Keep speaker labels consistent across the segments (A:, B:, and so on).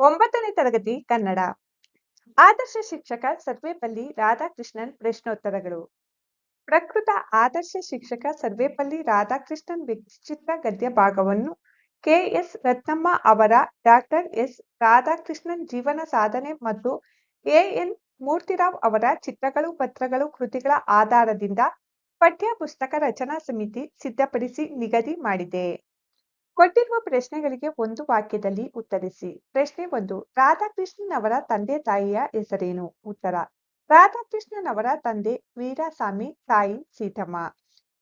A: ಒಂಬತ್ತನೇ ತರಗತಿ ಕನ್ನಡ. ಆದರ್ಶ ಶಿಕ್ಷಕ ಸರ್ವೇಪಲ್ಲಿ ರಾಧಾಕೃಷ್ಣನ್ ಪ್ರಶ್ನೋತ್ತರಗಳು. ಪ್ರಕೃತ ಆದರ್ಶ ಶಿಕ್ಷಕ ಸರ್ವೇಪಲ್ಲಿ ರಾಧಾಕೃಷ್ಣನ್ ವ್ಯಕ್ತಿಚಿತ್ರ ಗದ್ಯ ಭಾಗವನ್ನು ಕೆಎಸ್ ರತ್ನಮ್ಮ ಅವರ ಡಾಕ್ಟರ್ ಎಸ್. ರಾಧಾಕೃಷ್ಣನ್ ಜೀವನ ಸಾಧನೆ ಮತ್ತು ಎಎನ್ ಮೂರ್ತಿರಾವ್ ಅವರ ಚಿತ್ರಗಳು, ಪತ್ರಗಳು, ಕೃತಿಗಳ ಆಧಾರದಿಂದ ಪಠ್ಯ ಪುಸ್ತಕ ರಚನಾ ಸಮಿತಿ ಸಿದ್ಧಪಡಿಸಿ ನಿಗದಿ ಮಾಡಿದೆ. ಕೊಟ್ಟಿರುವ ಪ್ರಶ್ನೆಗಳಿಗೆ ಒಂದು ವಾಕ್ಯದಲ್ಲಿ ಉತ್ತರಿಸಿ. ಪ್ರಶ್ನೆ ಒಂದು, ರಾಧಾಕೃಷ್ಣನ್ ಅವರ ತಂದೆ ತಾಯಿಯ ಹೆಸರೇನು? ಉತ್ತರ, ರಾಧಾಕೃಷ್ಣನ್ ಅವರ ತಂದೆ ವೀರಾಸ್ವಾಮಿ ತಾಯಿ ಸೀತಮ್ಮ.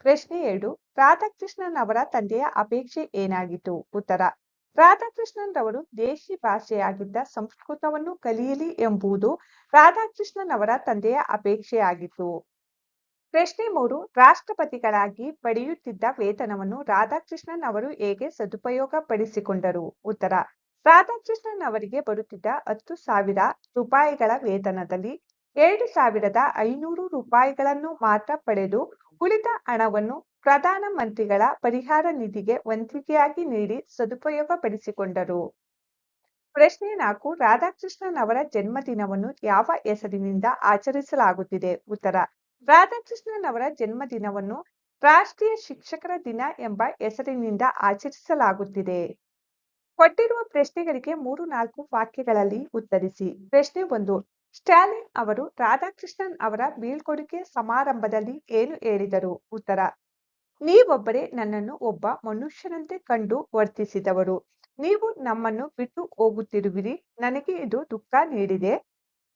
A: ಪ್ರಶ್ನೆ ಎರಡು, ರಾಧಾಕೃಷ್ಣನ್ ಅವರ ತಂದೆಯ ಅಪೇಕ್ಷೆ ಏನಾಗಿತ್ತು? ಉತ್ತರ ರಾಧಾಕೃಷ್ಣನ್ ರವರು ದೇಶಿ ಭಾಷೆಯಾಗಿದ್ದ ಸಂಸ್ಕೃತವನ್ನು ಕಲಿಯಲಿ ಎಂಬುದು ರಾಧಾಕೃಷ್ಣನ್ ಅವರ ತಂದೆಯ ಅಪೇಕ್ಷೆಯಾಗಿತ್ತು. ಪ್ರಶ್ನೆ ಮೂರು, ರಾಷ್ಟ್ರಪತಿಗಳಾಗಿ ಪಡೆಯುತ್ತಿದ್ದ ವೇತನವನ್ನು ರಾಧಾಕೃಷ್ಣನ್ ಅವರು ಹೇಗೆ ಸದುಪಯೋಗ ಪಡಿಸಿಕೊಂಡರು ಉತ್ತರ, ರಾಧಾಕೃಷ್ಣನ್ ಅವರಿಗೆ ಬರುತ್ತಿದ್ದ ಹತ್ತು ಸಾವಿರ ರೂಪಾಯಿಗಳ ವೇತನದಲ್ಲಿ ಎರಡು ಸಾವಿರದ ಐನೂರು ರೂಪಾಯಿಗಳನ್ನು ಮಾತ್ರ ಪಡೆದು ಉಳಿದ ಹಣವನ್ನು ಪ್ರಧಾನ ಮಂತ್ರಿಗಳ ಪರಿಹಾರ ನಿಧಿಗೆ ವಂತಿಕೆಯಾಗಿ ನೀಡಿ ಸದುಪಯೋಗ ಪಡಿಸಿಕೊಂಡರು ಪ್ರಶ್ನೆ ನಾಲ್ಕು, ರಾಧಾಕೃಷ್ಣನ್ ಅವರ ಜನ್ಮದಿನವನ್ನು ಯಾವ ಹೆಸರಿನಿಂದ ಆಚರಿಸಲಾಗುತ್ತಿದೆ? ಉತ್ತರ ರಾಧಾಕೃಷ್ಣನ್ ಅವರ ಜನ್ಮದಿನವನ್ನು ರಾಷ್ಟ್ರೀಯ ಶಿಕ್ಷಕರ ದಿನ ಎಂಬ ಹೆಸರಿನಿಂದ ಆಚರಿಸಲಾಗುತ್ತಿದೆ. ಕೊಟ್ಟಿರುವ ಪ್ರಶ್ನೆಗಳಿಗೆ ಮೂರು ನಾಲ್ಕು ವಾಕ್ಯಗಳಲ್ಲಿ ಉತ್ತರಿಸಿ. ಪ್ರಶ್ನೆ ಒಂದು ಸ್ಟಾಲಿನ್ ಅವರು ರಾಧಾಕೃಷ್ಣನ್ ಅವರ ಬೀಳ್ಕೊಡುಗೆ ಸಮಾರಂಭದಲ್ಲಿ ಏನು ಹೇಳಿದರು? ಉತ್ತರ, ನೀವೊಬ್ಬರೇ ನನ್ನನ್ನು ಒಬ್ಬ ಮನುಷ್ಯನಂತೆ ಕಂಡು ವರ್ತಿಸಿದವರು. ನೀವು ನಮ್ಮನ್ನು ಬಿಟ್ಟು ಹೋಗುತ್ತಿರುವಿರಿ. ನನಗೆ ಇದು ದುಃಖ ನೀಡಿದೆ.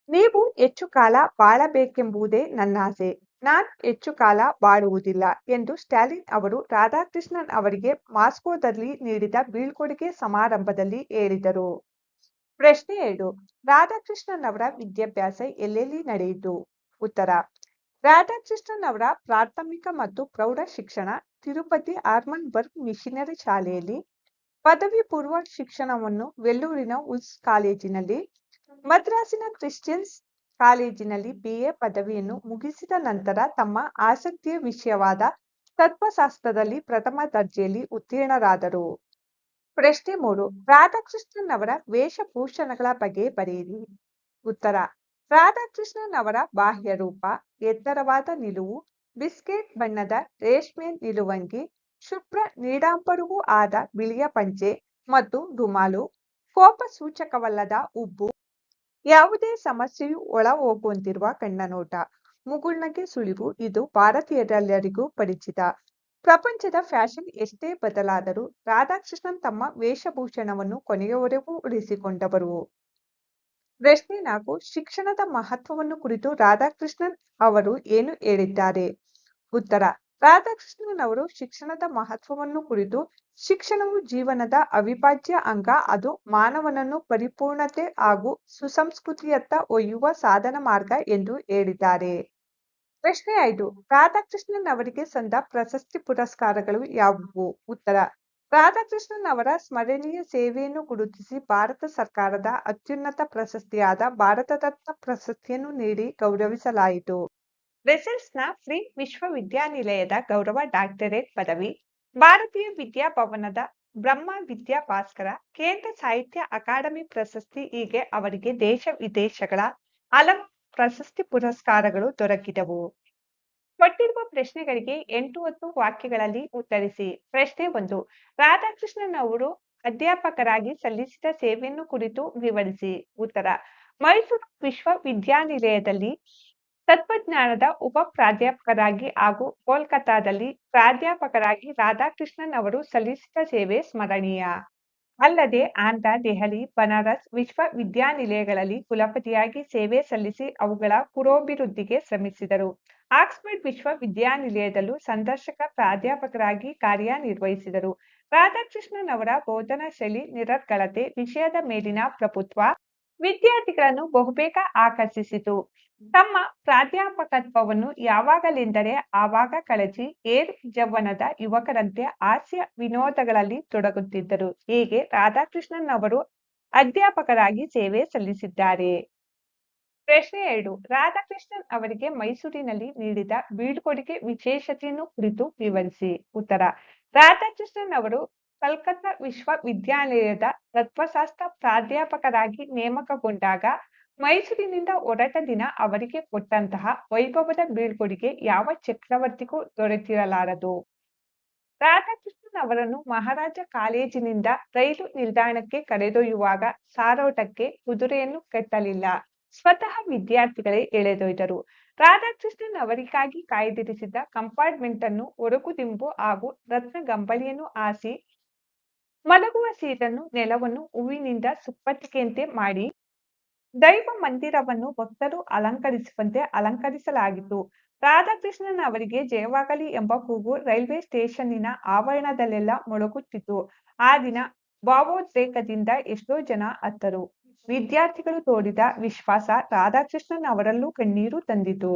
A: ನೀವು ಹೆಚ್ಚು ಕಾಲ ಬಾಳಬೇಕೆಂಬುದೇ ನನ್ನ ಆಸೆ. ನಾನು ಹೆಚ್ಚು ಕಾಲ ಬಾಳುವುದಿಲ್ಲ ಎಂದು ಸ್ಟಾಲಿನ್ ಅವರು ರಾಧಾಕೃಷ್ಣನ್ ಅವರಿಗೆ ಮಾಸ್ಕೋದಲ್ಲಿ ನೀಡಿದ ಬೀಳ್ಕೊಡುಗೆ ಸಮಾರಂಭದಲ್ಲಿ ಹೇಳಿದರು. ಪ್ರಶ್ನೆ ಎರಡು, ರಾಧಾಕೃಷ್ಣನ್ ಅವರ ವಿದ್ಯಾಭ್ಯಾಸ ಎಲ್ಲೆಲ್ಲಿ ನಡೆಯಿತು? ಉತ್ತರ, ರಾಧಾಕೃಷ್ಣನ್ ಅವರ ಪ್ರಾಥಮಿಕ ಮತ್ತು ಪ್ರೌಢ ಶಿಕ್ಷಣ ತಿರುಪತಿ ಆರ್ಮನ್ ಬರ್ಗ್ ಮಿಷನರಿ ಶಾಲೆಯಲ್ಲಿ, ಪದವಿ ಪೂರ್ವ ಶಿಕ್ಷಣವನ್ನು ವೆಲ್ಲೂರಿನ ಉಲ್ಸ್ ಕಾಲೇಜಿನಲ್ಲಿ ಮದ್ರಾಸಿನ ಕ್ರಿಶ್ಚಿಯನ್ಸ್ ಕಾಲೇಜಿನಲ್ಲಿ ಬಿಎ ಪದವಿಯನ್ನು ಮುಗಿಸಿದ ನಂತರ ತಮ್ಮ ಆಸಕ್ತಿಯ ವಿಷಯವಾದ ತತ್ವಶಾಸ್ತ್ರದಲ್ಲಿ ಪ್ರಥಮ ದರ್ಜೆಯಲ್ಲಿ ಉತ್ತೀರ್ಣರಾದರು. ಪ್ರಶ್ನೆ ಮೂರು ರಾಧಾಕೃಷ್ಣನ್ ಅವರ ವೇಷಭೂಷಣಗಳ ಬಗ್ಗೆ ಬರೆಯಿರಿ. ಉತ್ತರ ರಾಧಾಕೃಷ್ಣನ್ ಅವರ ಬಾಹ್ಯ ರೂಪ, ಎತ್ತರವಾದ ನಿಲುವು, ಬಿಸ್ಕೆಟ್ ಬಣ್ಣದ ರೇಷ್ಮೆ ನಿಲುವಂಗಿ, ಶುಭ್ರ ನೀಡಾಂಬರವೂ ಆದ ಬಿಳಿಯ ಪಂಚೆ ಮತ್ತು ರುಮಾಲು, ಕೋಪ ಸೂಚಕವಲ್ಲದ ಉಬ್ಬು ಯಾವುದೇ ಸಮಸ್ಯೆಯು ಒಳ ಹೋಗುವಂತಿರುವ ಕಣ್ಣನೋಟ. ಮುಗುಳ್ನಗೆ ಸುಳಿವು ಇದು ಭಾರತೀಯರೆಲ್ಲರಿಗೂ ಪರಿಚಿತ. ಪ್ರಪಂಚದ ಫ್ಯಾಷನ್ ಎಷ್ಟೇ ಬದಲಾದರೂ ರಾಧಾಕೃಷ್ಣನ್ ತಮ್ಮ ವೇಷಭೂಷಣವನ್ನು ಕೊನೆಯವರೆಗೂ ಉಳಿಸಿಕೊಂಡವರು. ಪ್ರಶ್ನೆ ನಾಲ್ಕು, ಶಿಕ್ಷಣದ ಮಹತ್ವವನ್ನು ಕುರಿತು ರಾಧಾಕೃಷ್ಣನ್ ಅವರು ಏನು ಹೇಳಿದ್ದಾರೆ? ಉತ್ತರ ರಾಧಾಕೃಷ್ಣನ್ ಅವರು ಶಿಕ್ಷಣದ ಮಹತ್ವವನ್ನು ಕುರಿತು ಶಿಕ್ಷಣವು ಜೀವನದ ಅವಿಭಾಜ್ಯ ಅಂಗ. ಅದು ಮಾನವನನ್ನು ಪರಿಪೂರ್ಣತೆ ಹಾಗೂ ಸುಸಂಸ್ಕೃತಿಯತ್ತ ಒಯ್ಯುವ ಸಾಧನ ಮಾರ್ಗ ಎಂದು ಹೇಳಿದ್ದಾರೆ. ಪ್ರಶ್ನೆ ಐದು ರಾಧಾಕೃಷ್ಣನ್ ಅವರಿಗೆ ಸಂದ ಪ್ರಶಸ್ತಿ ಪುರಸ್ಕಾರಗಳು ಯಾವುವು? ಉತ್ತರ ರಾಧಾಕೃಷ್ಣನ್ ಅವರ ಸ್ಮರಣೀಯ ಸೇವೆಯನ್ನು ಗುರುತಿಸಿ ಭಾರತ ಸರ್ಕಾರದ ಅತ್ಯುನ್ನತ ಪ್ರಶಸ್ತಿಯಾದ ಭಾರತ ರತ್ನ ಪ್ರಶಸ್ತಿಯನ್ನು ನೀಡಿ ಗೌರವಿಸಲಾಯಿತು. ಬ್ರೆಸೆಲ್ಸ್ನ ಫ್ರೀ ವಿಶ್ವವಿದ್ಯಾನಿಲಯದ ಗೌರವ ಡಾಕ್ಟರೇಟ್ ಪದವಿ ಭಾರತೀಯ ವಿದ್ಯಾಭವನದ ಬ್ರಹ್ಮ ವಿದ್ಯಾ ಭಾಸ್ಕರ, ಕೇಂದ್ರ ಸಾಹಿತ್ಯ ಅಕಾಡೆಮಿ ಪ್ರಶಸ್ತಿ ಹೀಗೆ ಅವರಿಗೆ ದೇಶ ವಿದೇಶಗಳ ಹಲವು ಪ್ರಶಸ್ತಿ ಪುರಸ್ಕಾರಗಳು ದೊರಕಿದವು. ಕೊಟ್ಟಿರುವ ಪ್ರಶ್ನೆಗಳಿಗೆ ಎಂಟು ಹತ್ತು ವಾಕ್ಯಗಳಲ್ಲಿ ಉತ್ತರಿಸಿ. ಪ್ರಶ್ನೆ ಒಂದು, ರಾಧಾಕೃಷ್ಣನ್ ಅವರು ಅಧ್ಯಾಪಕರಾಗಿ ಸಲ್ಲಿಸಿದ ಸೇವೆಯನ್ನು ಕುರಿತು ವಿವರಿಸಿ. ಉತ್ತರ, ಮೈಸೂರು ವಿಶ್ವವಿದ್ಯಾನಿಲಯದಲ್ಲಿ ತತ್ವಜ್ಞಾನದ ಉಪ ಪ್ರಾಧ್ಯಾಪಕರಾಗಿ ಹಾಗೂ ಕೋಲ್ಕತ್ತಾದಲ್ಲಿ ಪ್ರಾಧ್ಯಾಪಕರಾಗಿ ರಾಧಾಕೃಷ್ಣನ್ ಅವರು ಸಲ್ಲಿಸಿದ ಸೇವೆ ಸ್ಮರಣೀಯ. ಅಲ್ಲದೆ ಆಂಧ್ರ, ದೆಹಲಿ, ಬನಾರಸ್ ವಿಶ್ವವಿದ್ಯಾನಿಲಯಗಳಲ್ಲಿ ಕುಲಪತಿಯಾಗಿ ಸೇವೆ ಸಲ್ಲಿಸಿ ಅವುಗಳ ಪುರೋಭಿವೃದ್ಧಿಗೆ ಶ್ರಮಿಸಿದರು. ಆಕ್ಸ್ಫರ್ಡ್ ವಿಶ್ವವಿದ್ಯಾನಿಲಯದಲ್ಲೂ ಸಂದರ್ಶಕ ಪ್ರಾಧ್ಯಾಪಕರಾಗಿ ಕಾರ್ಯನಿರ್ವಹಿಸಿದರು. ರಾಧಾಕೃಷ್ಣನ್ ಅವರ ಬೋಧನಾ ಶೈಲಿ ನಿರರ್ಗಳತೆ, ವಿಷಯದ ಮೇಲಿನ ಪ್ರಭುತ್ವ ವಿದ್ಯಾರ್ಥಿಗಳನ್ನು ಬಹುಬೇಗ ಆಕರ್ಷಿಸಿತು. ತಮ್ಮ ಪ್ರಾಧ್ಯಾಪಕತ್ವವನ್ನು ಯಾವಾಗಲೆಂದರೆ ಆವಾಗ ಕಳಚಿ ಏರ್ ಜವ್ವನದ ಯುವಕರಂತೆ ಹಾಸ್ಯ ವಿನೋದಗಳಲ್ಲಿ ತೊಡಗುತ್ತಿದ್ದರು. ಹೀಗೆ ರಾಧಾಕೃಷ್ಣನ್ ಅವರು ಅಧ್ಯಾಪಕರಾಗಿ ಸೇವೆ ಸಲ್ಲಿಸಿದ್ದಾರೆ. ಪ್ರಶ್ನೆ ಎರಡು, ರಾಧಾಕೃಷ್ಣನ್ ಅವರಿಗೆ ಮೈಸೂರಿನಲ್ಲಿ ನೀಡಿದ ಬೀಳ್ಕೊಡುಗೆ ವಿಶೇಷತೆಯನ್ನು ಕುರಿತು ವಿವರಿಸಿ. ಉತ್ತರ, ರಾಧಾಕೃಷ್ಣನ್ ಅವರು ಕಲ್ಕತ್ತಾ ವಿಶ್ವವಿದ್ಯಾಲಯದ ತತ್ವಶಾಸ್ತ್ರ ಪ್ರಾಧ್ಯಾಪಕರಾಗಿ ನೇಮಕಗೊಂಡಾಗ ಮೈಸೂರಿನಿಂದ ಹೊರಟ ದಿನ ಅವರಿಗೆ ಕೊಟ್ಟಂತಹ ವೈಭವದ ಬೀಳ್ಕೊಡುಗೆ ಯಾವ ಚಕ್ರವರ್ತಿಗೂ ದೊರೆತಿರಲಾರದು? ರಾಧಾಕೃಷ್ಣನ್ ಅವರನ್ನು ಮಹಾರಾಜ ಕಾಲೇಜಿನಿಂದ ರೈಲು ನಿಲ್ದಾಣಕ್ಕೆ ಕರೆದೊಯ್ಯುವಾಗ ಸಾರೋಟಕ್ಕೆ ಕುದುರೆಯನ್ನು ಕಟ್ಟಲಿಲ್ಲ. ಸ್ವತಃ ವಿದ್ಯಾರ್ಥಿಗಳೇ ಎಳೆದೊಯ್ದರು. ರಾಧಾಕೃಷ್ಣನ್ ಅವರಿಗಾಗಿ ಕಾಯ್ದಿರಿಸಿದ್ದ ಕಂಪಾರ್ಟ್ಮೆಂಟ್ ಅನ್ನು ಒರಗುದಿಂಬು ಹಾಗೂ ರತ್ನ ಗಂಬಳಿಯನ್ನು ಮಲಗುವ ಸೀಟನ್ನು ನೆಲವನ್ನು ಹೂವಿನಿಂದ ಸುಪ್ಪತ್ತಿಗೆಯಂತೆ ಮಾಡಿ ದೈವ ಮಂದಿರವನ್ನು ಭಕ್ತರು ಅಲಂಕರಿಸುವಂತೆ ಅಲಂಕರಿಸಲಾಗಿತ್ತು. ರಾಧಾಕೃಷ್ಣನ್ ಅವರಿಗೆ ಜಯವಾಗಲಿ ಎಂಬ ಕೂಗು ರೈಲ್ವೆ ಸ್ಟೇಷನ್ನಿನ ಆವರಣದಲ್ಲೆಲ್ಲ ಮೊಳಗುತ್ತಿತ್ತು. ಆ ದಿನ ಭಾವೋದ್ರೇಕದಿಂದ ಎಷ್ಟೋ ಜನ ಅತ್ತರು. ವಿದ್ಯಾರ್ಥಿಗಳು ತೋರಿದ ವಿಶ್ವಾಸ ರಾಧಾಕೃಷ್ಣನ್ ಅವರಲ್ಲೂ ಕಣ್ಣೀರು ತಂದಿತು.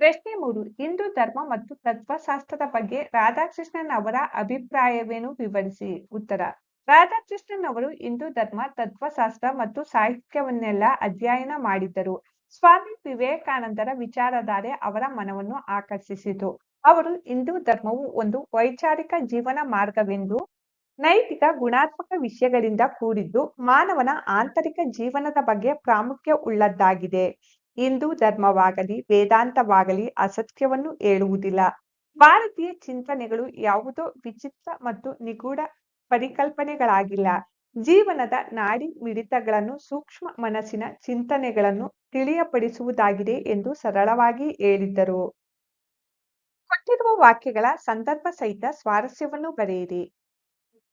A: ಪ್ರಶ್ನೆ ಮೂರು, ಹಿಂದೂ ಧರ್ಮ ಮತ್ತು ತತ್ವಶಾಸ್ತ್ರದ ಬಗ್ಗೆ ರಾಧಾಕೃಷ್ಣನ್ ಅವರ ಅಭಿಪ್ರಾಯವೇನು ವಿವರಿಸಿ? ಉತ್ತರ ರಾಧಾಕೃಷ್ಣನ್ ಅವರು ಹಿಂದೂ ಧರ್ಮ ತತ್ವಶಾಸ್ತ್ರ ಮತ್ತು ಸಾಹಿತ್ಯವನ್ನೆಲ್ಲ ಅಧ್ಯಯನ ಮಾಡಿದ್ದರು. ಸ್ವಾಮಿ ವಿವೇಕಾನಂದರ ವಿಚಾರಧಾರೆ ಅವರ ಮನವನ್ನು ಆಕರ್ಷಿಸಿತು. ಅವರು ಹಿಂದೂ ಧರ್ಮವು ಒಂದು ವೈಚಾರಿಕ ಜೀವನ ಮಾರ್ಗವೆಂದು ನೈತಿಕ ಗುಣಾತ್ಮಕ ವಿಷಯಗಳಿಂದ ಕೂಡಿದ್ದು ಮಾನವನ ಆಂತರಿಕ ಜೀವನದ ಬಗ್ಗೆ ಪ್ರಾಮುಖ್ಯ ಉಳ್ಳದ್ದಾಗಿದೆ. ಹಿಂದೂ ಧರ್ಮವಾಗಲಿ, ವೇದಾಂತವಾಗಲಿ ಅಸತ್ಯವನ್ನು ಹೇಳುವುದಿಲ್ಲ. ಭಾರತೀಯ ಚಿಂತನೆಗಳು ಯಾವುದೋ ವಿಚಿತ್ರ ಮತ್ತು ನಿಗೂಢ ಪರಿಕಲ್ಪನೆಗಳಾಗಿಲ್ಲ. ಜೀವನದ ನಾಡಿ ಮಿಡಿತಗಳನ್ನು ಸೂಕ್ಷ್ಮ ಮನಸ್ಸಿನ ಚಿಂತನೆಗಳನ್ನು ತಿಳಿಯಪಡಿಸುವುದಾಗಿದೆ ಎಂದು ಸರಳವಾಗಿ ಹೇಳಿದ್ದರು. ಕೊಟ್ಟಿರುವ ವಾಕ್ಯಗಳ ಸಂದರ್ಭ ಸಹಿತ ಸ್ವಾರಸ್ಯವನ್ನು ಬರೆಯಿರಿ.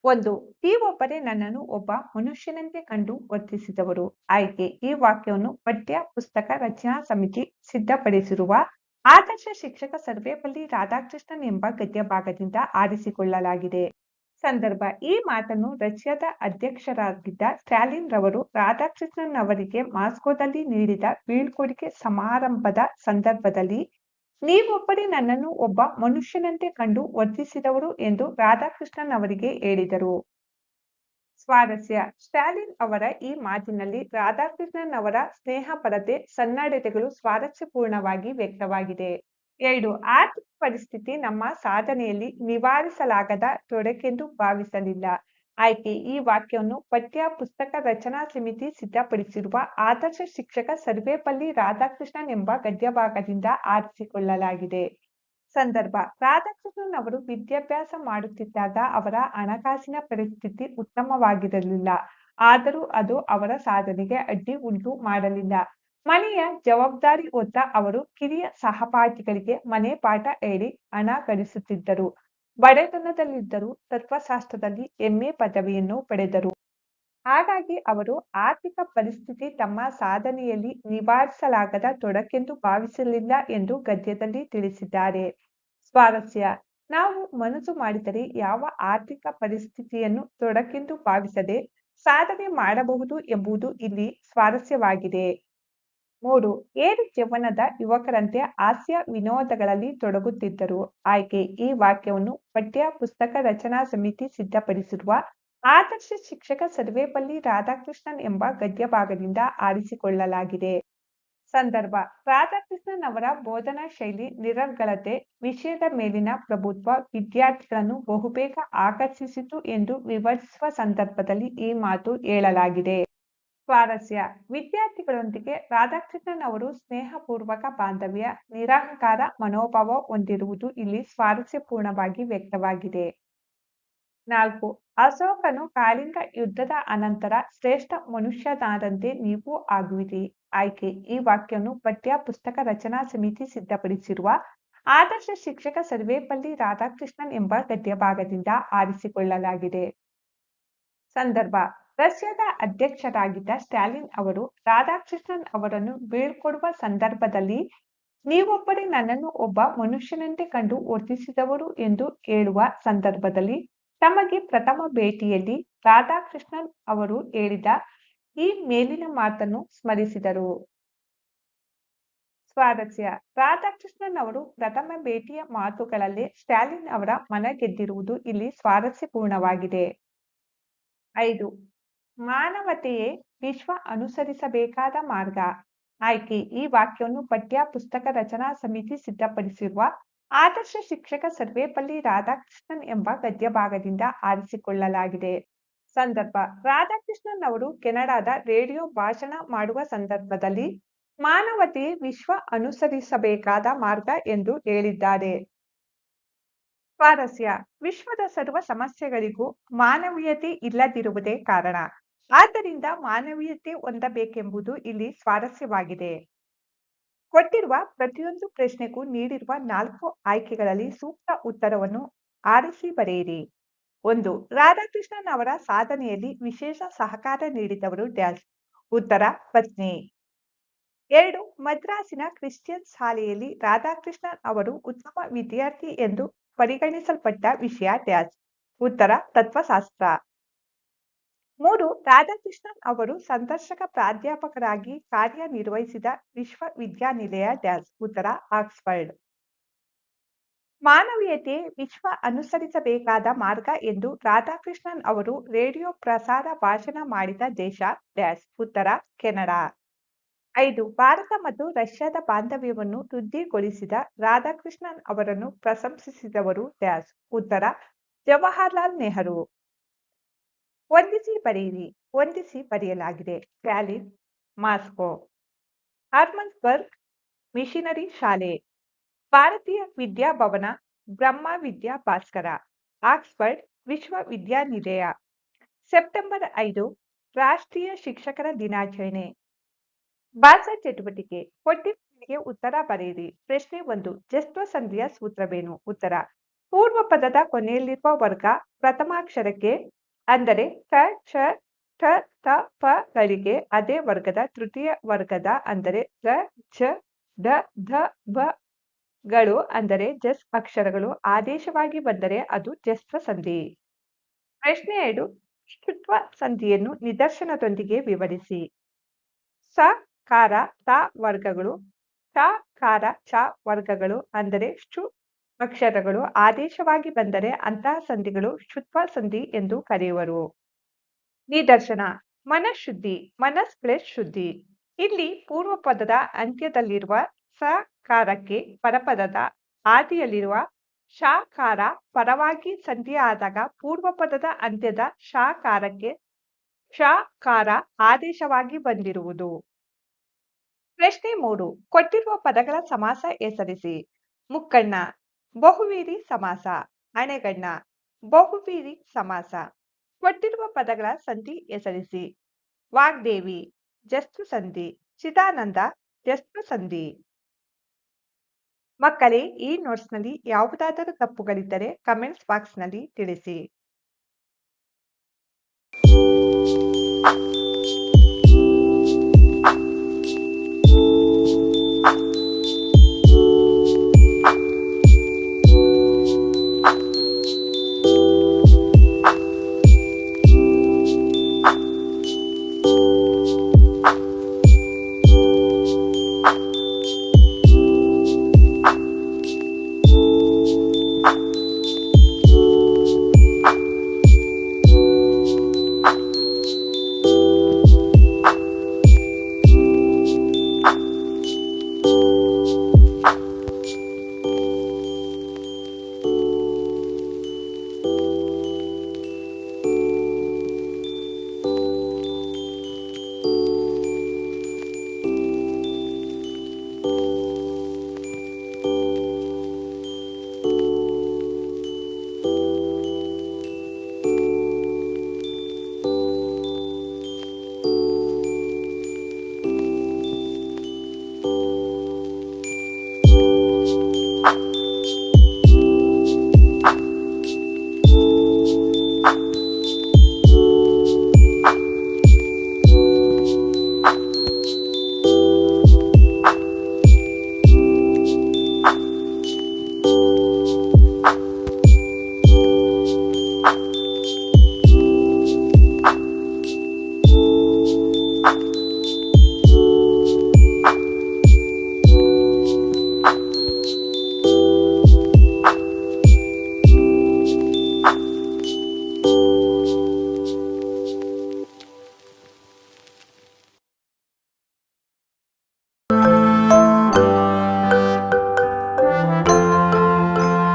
A: ಒಂದು, ಈ ಒಬ್ಬರೇ ನನ್ನನ್ನು ಒಬ್ಬ ಮನುಷ್ಯನಂತೆ ಕಂಡು ವರ್ತಿಸಿದವರು. ಆಯ್ಕೆ, ಈ ವಾಕ್ಯವನ್ನು ಪಠ್ಯ, ಪುಸ್ತಕ, ರಚನಾ ಸಮಿತಿ ಸಿದ್ಧಪಡಿಸಿರುವ ಆದರ್ಶ ಶಿಕ್ಷಕ ಸರ್ವೇಪಲ್ಲಿ ರಾಧಾಕೃಷ್ಣನ್ ಎಂಬ ಗದ್ಯ ಭಾಗದಿಂದ ಆರಿಸಿಕೊಳ್ಳಲಾಗಿದೆ. ಸಂದರ್ಭ. ಈ ಮಾತನ್ನು ರಷ್ಯಾದ ಅಧ್ಯಕ್ಷರಾಗಿದ್ದ ಸ್ಟಾಲಿನ್ ರವರು ರಾಧಾಕೃಷ್ಣನ್ ಅವರಿಗೆ ಮಾಸ್ಕೋದಲ್ಲಿ ನೀಡಿದ ಬೀಳ್ಕೊಡುಗೆ ಸಮಾರಂಭದ ಸಂದರ್ಭದಲ್ಲಿ, ನೀವೊಬ್ಬರೇ ನನ್ನನ್ನು ಒಬ್ಬ ಮನುಷ್ಯನಂತೆ ಕಂಡು ವರ್ತಿಸಿದವರು ಎಂದು ರಾಧಾಕೃಷ್ಣನ್ ಅವರಿಗೆ ಹೇಳಿದರು. ಸ್ವಾರಸ್ಯ. ಸ್ಟಾಲಿನ್ ಅವರ ಈ ಮಾತಿನಲ್ಲಿ ರಾಧಾಕೃಷ್ಣನ್ ಅವರ ಸ್ನೇಹಪರತೆ ಸನ್ನಡತೆಗಳು ಸ್ವಾರಸ್ಯಪೂರ್ಣವಾಗಿ ವ್ಯಕ್ತವಾಗಿದೆ. ಎರಡು, ಆರ್ಥಿಕ ಪರಿಸ್ಥಿತಿ ನಮ್ಮ ಸಾಧನೆಯಲ್ಲಿ ನಿವಾರಿಸಲಾಗದ ತೊಡಕೆಂದು ಭಾವಿಸಲಿಲ್ಲ. ಆಯ್ಕೆ, ಈ ವಾಕ್ಯವನ್ನು ಪಠ್ಯ ಪುಸ್ತಕ ರಚನಾ ಸಮಿತಿ ಸಿದ್ಧಪಡಿಸಿರುವ ಆದರ್ಶ ಶಿಕ್ಷಕ ಸರ್ವೇಪಲ್ಲಿ ರಾಧಾಕೃಷ್ಣನ್ ಎಂಬ ಗದ್ಯಭಾಗದಿಂದ ಆರಿಸಿಕೊಳ್ಳಲಾಗಿದೆ. ಸಂದರ್ಭ, ರಾಧಾಕೃಷ್ಣನ್ ಅವರು ವಿದ್ಯಾಭ್ಯಾಸ ಮಾಡುತ್ತಿದ್ದಾಗ ಅವರ ಹಣಕಾಸಿನ ಪರಿಸ್ಥಿತಿ ಉತ್ತಮವಾಗಿರಲಿಲ್ಲ. ಆದರೂ ಅದು ಅವರ ಸಾಧನೆಗೆ ಅಡ್ಡಿ ಉಂಟು ಮಾಡಲಿಲ್ಲ. ಮನೆಯ ಜವಾಬ್ದಾರಿ ಹೊತ್ತ ಅವರು ಕಿರಿಯ ಸಹಪಾಠಿಗಳಿಗೆ ಮನೆ ಪಾಠ ಹೇಳಿ ಹಣ ಗಳಿಸುತ್ತಿದ್ದರು ಬಡತನದಲ್ಲಿದ್ದರೂ ತತ್ವಶಾಸ್ತ್ರದಲ್ಲಿ ಎಂಎ ಪದವಿಯನ್ನು ಪಡೆದರು. ಹಾಗಾಗಿ ಅವರು ಆರ್ಥಿಕ ಪರಿಸ್ಥಿತಿ ತಮ್ಮ ಸಾಧನೆಯಲ್ಲಿ ನಿವಾರಿಸಲಾಗದ ತೊಡಕೆಂದು ಭಾವಿಸಲಿಲ್ಲ ಎಂದು ಗದ್ಯದಲ್ಲಿ ತಿಳಿಸಿದ್ದಾರೆ. ಸ್ವಾರಸ್ಯ, ನಾವು ಮನಸ್ಸು ಮಾಡಿದರೆ ಯಾವ ಆರ್ಥಿಕ ಪರಿಸ್ಥಿತಿಯನ್ನು ತೊಡಕೆಂದು ಭಾವಿಸದೆ ಸಾಧನೆ ಮಾಡಬಹುದು ಎಂಬುದು ಇಲ್ಲಿ ಸ್ವಾರಸ್ಯವಾಗಿದೆ. ಮೂರು, ಏರು ಯೌವನದ ಯುವಕರಂತೆ ಹಾಸ್ಯ ವಿನೋದಗಳಲ್ಲಿ ತೊಡಗುತ್ತಿದ್ದರು. ಆಯ್ಕೆ, ಈ ವಾಕ್ಯವನ್ನು ಪಠ್ಯ ಪುಸ್ತಕ ರಚನಾ ಸಮಿತಿ ಸಿದ್ಧಪಡಿಸಿರುವ ಆದರ್ಶ ಶಿಕ್ಷಕ ಸರ್ವೇಪಲ್ಲಿ ರಾಧಾಕೃಷ್ಣನ್ ಎಂಬ ಗದ್ಯ ಭಾಗದಿಂದ ಆರಿಸಿಕೊಳ್ಳಲಾಗಿದೆ. ಸಂದರ್ಭ ರಾಧಾಕೃಷ್ಣನ್ ಅವರ ಬೋಧನಾ ಶೈಲಿ ನಿರರ್ಗಳತೆ, ವಿಷಯದ ಮೇಲಿನ ಪ್ರಭುತ್ವ ವಿದ್ಯಾರ್ಥಿಗಳನ್ನು ಬಹುಬೇಗ ಆಕರ್ಷಿಸಿತು ಎಂದು ವಿವರಿಸುವ ಸಂದರ್ಭದಲ್ಲಿ ಈ ಮಾತು ಹೇಳಲಾಗಿದೆ. ಸ್ವಾರಸ್ಯ. ವಿದ್ಯಾರ್ಥಿಗಳೊಂದಿಗೆ ರಾಧಾಕೃಷ್ಣನ್ ಅವರು ಸ್ನೇಹಪೂರ್ವಕ ಬಾಂಧವ್ಯ ನಿರಹಂಕಾರ ಮನೋಭಾವ ಹೊಂದಿರುವುದು ಇಲ್ಲಿ ಸ್ವಾರಸ್ಯಪೂರ್ಣವಾಗಿ ವ್ಯಕ್ತವಾಗಿದೆ. ನಾಲ್ಕು, ಅಶೋಕನು ಕಾಳಿಂಗ ಯುದ್ಧದ ಅನಂತರ ಶ್ರೇಷ್ಠ ಮನುಷ್ಯನಾದಂತೆ ನೀವು ಆಗುವಿರಿ. ಆಯ್ಕೆ, ಈ ವಾಕ್ಯವನ್ನು ಪಠ್ಯ ಪುಸ್ತಕ ರಚನಾ ಸಮಿತಿ ಸಿದ್ಧಪಡಿಸಿರುವ ಆದರ್ಶ ಶಿಕ್ಷಕ ಸರ್ವೇಪಲ್ಲಿ ರಾಧಾಕೃಷ್ಣನ್ ಎಂಬ ಗದ್ಯ ಭಾಗದಿಂದ ಆರಿಸಿಕೊಳ್ಳಲಾಗಿದೆ. ಸಂದರ್ಭ ರಷ್ಯಾದ ಅಧ್ಯಕ್ಷರಾಗಿದ್ದ ಸ್ಟಾಲಿನ್ ಅವರು ರಾಧಾಕೃಷ್ಣನ್ ಅವರನ್ನು ಬೀಳ್ಕೊಡುವ ಸಂದರ್ಭದಲ್ಲಿ, ನೀವೊಬ್ಬರೇ ನನ್ನನ್ನು ಒಬ್ಬ ಮನುಷ್ಯನಂತೆ ಕಂಡು ವರ್ತಿಸಿದವರು ಎಂದು ಹೇಳುವ ಸಂದರ್ಭದಲ್ಲಿ ತಮಗೆ ಪ್ರಥಮ ಭೇಟಿಯಲ್ಲಿ ರಾಧಾಕೃಷ್ಣನ್ ಅವರು ಹೇಳಿದ ಈ ಮೇಲಿನ ಮಾತನ್ನು ಸ್ಮರಿಸಿದರು. ಸ್ವಾರಸ್ಯ ರಾಧಾಕೃಷ್ಣನ್ ಅವರು ಪ್ರಥಮ ಭೇಟಿಯ ಮಾತುಗಳಲ್ಲಿ ಸ್ಟಾಲಿನ್ ಅವರ ಮನ ಗೆದ್ದಿರುವುದು ಇಲ್ಲಿ ಸ್ವಾರಸ್ಯಪೂರ್ಣವಾಗಿದೆ. ಐದು. ಮಾನವತೆಯೇ ವಿಶ್ವ ಅನುಸರಿಸಬೇಕಾದ ಮಾರ್ಗ. ಆಯ್ಕೆ, ಈ ವಾಕ್ಯವನ್ನು ಪಠ್ಯ, ಪುಸ್ತಕ, ರಚನಾ ಸಮಿತಿ ಸಿದ್ಧಪಡಿಸಿರುವ ಆದರ್ಶ ಶಿಕ್ಷಕ ಸರ್ವೇಪಲ್ಲಿ ರಾಧಾಕೃಷ್ಣನ್ ಎಂಬ ಗದ್ಯ ಭಾಗದಿಂದ ಆರಿಸಿಕೊಳ್ಳಲಾಗಿದೆ. ಸಂದರ್ಭ, ರಾಧಾಕೃಷ್ಣನ್ ಅವರು ಕೆನಡಾದ ರೇಡಿಯೋ ಭಾಷಣ ಮಾಡುವ ಸಂದರ್ಭದಲ್ಲಿ ಮಾನವತೆ ವಿಶ್ವ ಅನುಸರಿಸಬೇಕಾದ ಮಾರ್ಗ ಎಂದು ಹೇಳಿದ್ದಾರೆ. ಸ್ವಾರಸ್ಯ, ವಿಶ್ವದ ಸರ್ವ ಸಮಸ್ಯೆಗಳಿಗೂ ಮಾನವೀಯತೆ ಇಲ್ಲದಿರುವುದೇ ಕಾರಣ. ಆದ್ದರಿಂದ ಮಾನವೀಯತೆ ಹೊಂದಬೇಕೆಂಬುದು ಇಲ್ಲಿ ಸ್ವಾರಸ್ಯವಾಗಿದೆ. ಕೊಟ್ಟಿರುವ ಪ್ರತಿಯೊಂದು ಪ್ರಶ್ನೆಗೂ ನೀಡಿರುವ ನಾಲ್ಕು ಆಯ್ಕೆಗಳಲ್ಲಿ ಸೂಕ್ತ ಉತ್ತರವನ್ನು ಆರಿಸಿ ಬರೆಯಿರಿ. ಒಂದು, ರಾಧಾಕೃಷ್ಣನ್ ಅವರ ಸಾಧನೆಯಲ್ಲಿ ವಿಶೇಷ ಸಹಕಾರ ನೀಡಿದವರು ಡ್ಯಾಶ್. ಉತ್ತರ, ಪತ್ನಿ. ಎರಡು, ಮದ್ರಾಸಿನ ಕ್ರಿಶ್ಚಿಯನ್ ಶಾಲೆಯಲ್ಲಿ ರಾಧಾಕೃಷ್ಣನ್ ಅವರು ಉತ್ತಮ ವಿದ್ಯಾರ್ಥಿ ಎಂದು ಪರಿಗಣಿಸಲ್ಪಟ್ಟ ವಿಷಯ ಡ್ಯಾಶ್. ಉತ್ತರ, ತತ್ವಶಾಸ್ತ್ರ. ಮೂರು, ರಾಧಾಕೃಷ್ಣನ್ ಅವರು ಸಂದರ್ಶಕ ಪ್ರಾಧ್ಯಾಪಕರಾಗಿ ಕಾರ್ಯನಿರ್ವಹಿಸಿದ ವಿಶ್ವವಿದ್ಯಾನಿಲಯ, ಡ್ಯಾಸ್, ಉತ್ತರ, ಆಕ್ಸ್ಫರ್ಡ್. ಮಾನವೀಯತೆ ವಿಶ್ವ ಅನುಸರಿಸಬೇಕಾದ ಮಾರ್ಗ ಎಂದು ರಾಧಾಕೃಷ್ಣನ್ ಅವರು ರೇಡಿಯೋ ಪ್ರಸಾರ ಭಾಷಣ ಮಾಡಿದ ದೇಶ ಡ್ಯಾಶ್ ಉತ್ತರ, ಕೆನಡಾ. ಐದು, ಭಾರತ ಮತ್ತು ರಷ್ಯಾದ ಬಾಂಧವ್ಯವನ್ನು ವೃದ್ಧಿಗೊಳಿಸಿದ ರಾಧಾಕೃಷ್ಣನ್ ಅವರನ್ನು ಪ್ರಶಂಸಿಸಿದವರು ಡ್ಯಾಶ್ ಉತ್ತರ, ಜವಾಹರ್ಲಾಲ್ ನೆಹರು. ಹೊಂದಿಸಿ ಬರೆಯಿರಿ, ಹೊಂದಿಸಿ ಬರೆಯಲಾಗಿದೆ. ಸ್ಟಾಲಿನ್ ಮಾಸ್ಕೋ. ಹರ್ಮನ್ಸ್ಬರ್ಗ್ ಮಿಷನರಿ ಶಾಲೆ. ಭಾರತೀಯ ವಿದ್ಯಾಭವನ ಬ್ರಹ್ಮ ವಿದ್ಯಾ ಭಾಸ್ಕರ. ಆಕ್ಸ್ಫರ್ಡ್ ವಿಶ್ವವಿದ್ಯಾನಿಲಯ. ಸೆಪ್ಟೆಂಬರ್ ಐದು, ರಾಷ್ಟ್ರೀಯ ಶಿಕ್ಷಕರ ದಿನಾಚರಣೆ. ಭಾಷಾ ಚಟುವಟಿಕೆ ಕೊಟ್ಟಿಗೆ ಉತ್ತರ ಬರೆಯಿರಿ. ಪ್ರಶ್ನೆ ಒಂದು ಜಸ್ತ್ವ ಸಂಧಿಯ ಸೂತ್ರವೇನು? ಉತ್ತರ ಪೂರ್ವ ಪದದ ಕೊನೆಯಲ್ಲಿರುವ ವರ್ಗ ಪ್ರಥಮಾಕ್ಷರಕ್ಕೆ ಅಂದರೆ ಕ ಚ, ಠ, ತ, ಪ ಗಳಿಗೆ ಅದೇ ವರ್ಗದ ತೃತೀಯ ವರ್ಗದ ಅಂದರೆ ಗ ಛ ಡ, ಧ, ಬ ಗಳು ಅಂದರೆ ಜಸ್ ಅಕ್ಷರಗಳು ಆದೇಶವಾಗಿ ಬಂದರೆ ಅದು ಜಸ್ವ ಸಂಧಿ. ಪ್ರಶ್ನೆ ಎರಡು, ಶುತ್ವ ಸಂಧಿಯನ್ನು ನಿದರ್ಶನದೊಂದಿಗೆ ವಿವರಿಸಿ. ಸ, ಕಾರ, ತ ವರ್ಗಗಳು ಟ ಕಾರ, ಚ ವರ್ಗಗಳು ಅಂದರೆ ಶು ಅಕ್ಷರಗಳು ಆದೇಶವಾಗಿ ಬಂದರೆ ಅಂತಹ ಸಂಧಿಗಳು ಶುತ್ವ ಸಂಧಿ ಎಂದು ಕರೆಯುವರು. ನಿದರ್ಶನ, ಮನಃಶುದ್ಧಿ ಮನಸ್ ಪ್ಲಸ್ ಶುದ್ಧಿ. ಇಲ್ಲಿ ಪೂರ್ವ ಪದದ ಅಂತ್ಯದಲ್ಲಿರುವ ಸಕಾರಕ್ಕೆ ಪರಪದದ ಆದಿಯಲ್ಲಿರುವ ಶಾಕಾರ ಪರವಾಗಿ ಸಂಧಿ ಆದಾಗ ಪೂರ್ವ ಪದದ ಅಂತ್ಯದ ಶಾಕಾರಕ್ಕೆ ಶಾಕಾರ ಆದೇಶವಾಗಿ ಬಂದಿರುವುದು. ಪ್ರಶ್ನೆ ಮೂರು, ಕೊಟ್ಟಿರುವ ಪದಗಳ ಸಮಾಸ ಹೆಸರಿಸಿ. ಮುಕ್ಕಣ್ಣ ಬಹುವೀರಿ ಸಮಾಸ, ಅಣೆಗಣ್ಣ, ಬಹುವೀರಿ ಸಮಾಸ. ಕೊಟ್ಟಿರುವ ಪದಗಳ ಸಂಧಿ ಹೆಸರಿಸಿ. ವಾಗ್ದೇವಿ, ಜಸ್ತು ಸಂಧಿ, ಚಿದಾನಂದ, ಜಸ್ತು ಸಂಧಿ. ಮಕ್ಕಳೇ, ಈ ನೋಟ್ಸ್ನಲ್ಲಿ ಯಾವುದಾದರೂ ತಪ್ಪುಗಳಿದ್ದರೆ ಕಮೆಂಟ್ಸ್ ಬಾಕ್ಸ್ನಲ್ಲಿ ತಿಳಿಸಿ.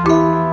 A: Thank you.